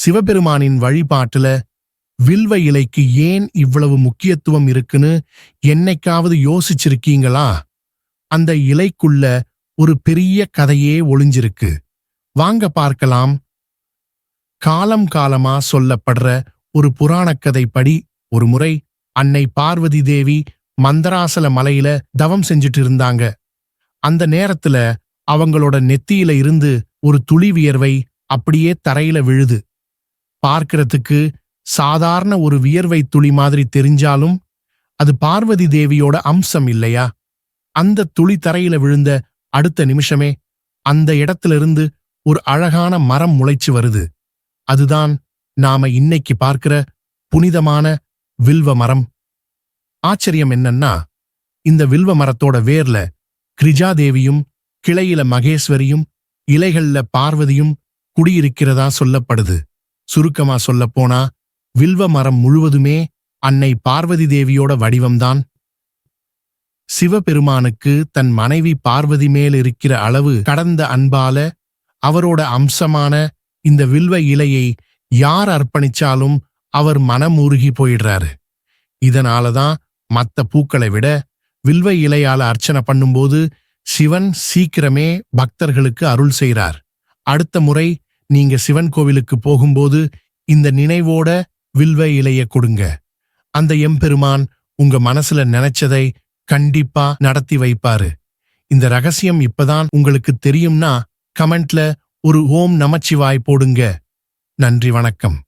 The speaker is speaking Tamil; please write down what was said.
சிவபெருமானின் வழிபாட்டுல வில்வ இலைக்கு ஏன் இவ்வளவு முக்கியத்துவம் இருக்குன்னு என்னைக்காவது யோசிச்சிருக்கீங்களா? அந்த இலைக்குள்ள ஒரு பெரிய கதையே ஒளிஞ்சிருக்கு. வாங்க பார்க்கலாம். காலம் காலமா சொல்லப்படுற ஒரு புராணக் படி ஒரு முறை அன்னை பார்வதி தேவி மந்தராசல மலையில தவம் செஞ்சுட்டு இருந்தாங்க. அந்த நேரத்துல அவங்களோட நெத்தியில இருந்து ஒரு துளி வியர்வை அப்படியே தரையில விழுது. பார்க்கறதுக்கு சாதாரண ஒரு வியர்வை துளி மாதிரி தெரிஞ்சாலும் அது பார்வதி தேவியோட அம்சம் இல்லையா? அந்த துளி தரையில விழுந்த அடுத்த நிமிஷமே அந்த இடத்திலிருந்து ஒரு அழகான மரம் முளைச்சு வருது. அதுதான் நாம இன்னைக்கு பார்க்கிற புனிதமான வில்வ மரம். ஆச்சரியம் என்னன்னா இந்த வில்வ மரத்தோட வேர்ல கிரிஜாதேவியும் கிளையில மகேஸ்வரியும் இலைகள்ல பார்வதியும் குடியிருக்கிறதா சொல்லப்படுது. சுருக்கமா சொல்லப்போனா வில்வ மரம் முழுவதுமே அன்னை பார்வதி தேவியோட வடிவம்தான். சிவபெருமானுக்கு தன் மனைவி பார்வதி மேல் இருக்கிற அளவு கடந்த அன்பால அவரோட அம்சமான இந்த வில்வ இலையை யார் அர்ப்பணிச்சாலும் அவர் மனமுருகி போயிடுறாரு. இதனாலதான் மத்த பூக்களை விட வில்வ இலையால அர்ச்சனை பண்ணும்போது சிவன் சீக்கிரமே பக்தர்களுக்கு அருள் செய்கிறார் அடுத்த முறை நீங்க சிவன் கோவிலுக்கு போகும்போது இந்த நினைவோட வில்வ இலைய கொடுங்க. அந்த எம்பெருமான் உங்க மனசுல நினைச்சதை கண்டிப்பா நடத்தி வைப்பாரு. இந்த ரகசியம் இப்பதான் உங்களுக்கு தெரியும்னா கமெண்ட்ல ஒரு ஓம் நமச்சிவாய் போடுங்க. நன்றி வணக்கம்.